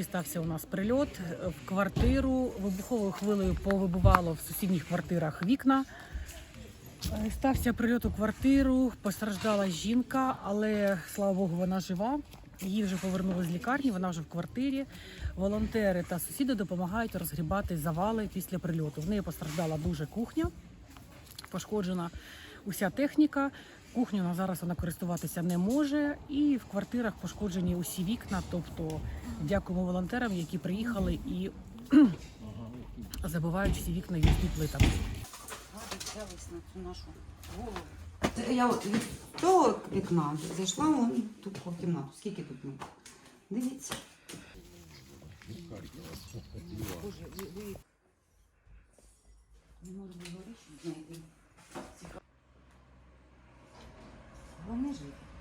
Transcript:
стався у нас прильот в квартиру. Вибуховою хвилею повибивало в сусідніх квартирах вікна. Е, Стався прильот у квартиру, постраждала жінка, але слава Богу, вона жива. Її вже повернули з лікарні, вона вже в квартирі. Волонтери та сусіди допомагають розгрібати завали після прильоту. В неї постраждала дуже кухня, пошкоджена уся техніка. Кухню на зараз вона користуватися не може, і в квартирах пошкоджені усі вікна. Тобто, дякуємо волонтерам, які приїхали і забивають всі вікна юзні плитами. Я от від того вікна зайшла в ту кімнату. Скільки тут метрів? Дивіться. Боже, ви, ви... Не можу говорити, що знайти. Vamos ver.